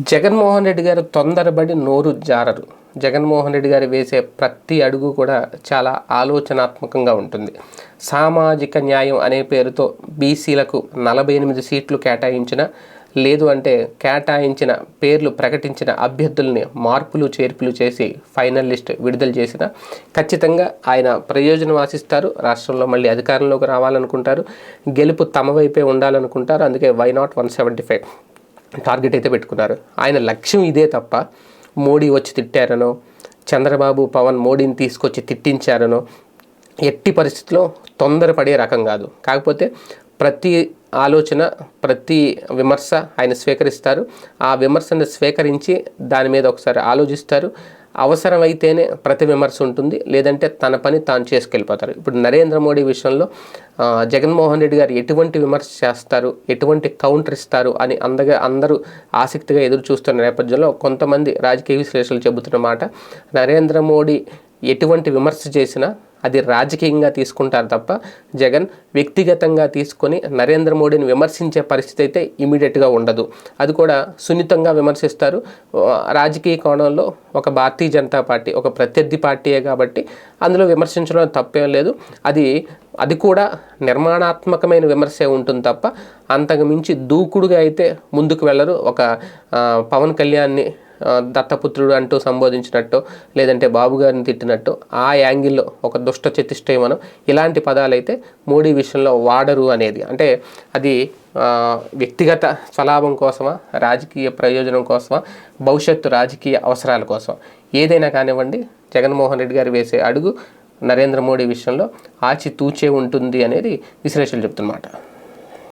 జగన్మోహన్ రెడ్డి గారు తొందరబడి నోరు జారరు. జగన్మోహన్ రెడ్డి గారు వేసే ప్రతి అడుగు కూడా చాలా ఆలోచనాత్మకంగా ఉంటుంది. సామాజిక న్యాయం అనే పేరుతో బీసీలకు నలభై ఎనిమిది సీట్లు కేటాయించిన లేదు అంటే కేటాయించిన పేర్లు ప్రకటించిన అభ్యర్థుల్ని మార్పులు చేర్పులు చేసి ఫైనల్ లిస్ట్ విడుదల చేసిన ఖచ్చితంగా ఆయన ప్రయోజనం ఆశిస్తారు. రాష్ట్రంలో మళ్ళీ అధికారంలోకి రావాలనుకుంటారు. గెలుపు తమ వైపే ఉండాలనుకుంటారు. అందుకే why not one seventy five target అయితే పెట్టుకున్నారు. ఆయన లక్ష్యం ఇదే తప్ప మోడీ వచ్చి తిట్టారనో చంద్రబాబు పవన్ మోడీని తీసుకొచ్చి తిట్టించారనో ఎట్టి పరిస్థితిలో తొందరపడే రకం కాదు. కాకపోతే ప్రతి ఆలోచన ప్రతి విమర్శ ఆయన స్వీకరిస్తారు. ఆ విమర్శను స్వీకరించి దాని మీద ఒకసారి ఆలోచిస్తారు. అవసరమైతేనే ప్రతి విమర్శ ఉంటుంది. లేదంటే తన పని తాను చేసుకెళ్ళిపోతారు. ఇప్పుడు నరేంద్ర మోడీ విషయంలో జగన్మోహన్ రెడ్డి గారు ఎటువంటి విమర్శ చేస్తారు? ఎటువంటి కౌంటర్ ఇస్తారు? అని అందగా అందరూ ఆసక్తిగా ఎదురు చూస్తున్న నేపథ్యంలో కొంతమంది రాజకీయ విశ్లేషకులు చెబుతున్న మాట నరేంద్ర మోడీ ఎటువంటి విమర్శ చేసినా అది రాజకీయంగా తీసుకుంటారు తప్ప జగన్ వ్యక్తిగతంగా తీసుకొని నరేంద్ర మోడీని విమర్శించే పరిస్థితి అయితే ఇమీడియట్గా ఉండదు. అది కూడా సున్నితంగా విమర్శిస్తారు. రాజకీయ కోణంలో ఒక భారతీయ జనతా పార్టీ ఒక ప్రత్యర్థి పార్టీయే కాబట్టి అందులో విమర్శించడం తప్పేం లేదు. అది అది కూడా నిర్మాణాత్మకమైన విమర్శే ఉంటుంది తప్ప అంతకు మించి దూకుడుగా అయితే ముందుకు వెళ్ళరు. ఒక పవన్ కళ్యాణ్ని దత్తపుత్రుడు అంటూ సంబోధించినట్టు లేదంటే బాబు గారిని తిట్టినట్టు ఆ యాంగిల్లో ఒక దుష్ట చతుష్టయమనం ఇలాంటి పదాలు అయితే మోడీ విషయంలో వాడరు అనేది. అంటే అది వ్యక్తిగత స్వలాభం కోసమా రాజకీయ ప్రయోజనం కోసమా భవిష్యత్తు రాజకీయ అవసరాల కోసం ఏదైనా కానివ్వండి జగన్మోహన్ రెడ్డి గారు వేసే అడుగు నరేంద్ర మోడీ విషయంలో ఆచితూచే ఉంటుంది అనేది విశ్లేషకులు చెప్తున్నమాట.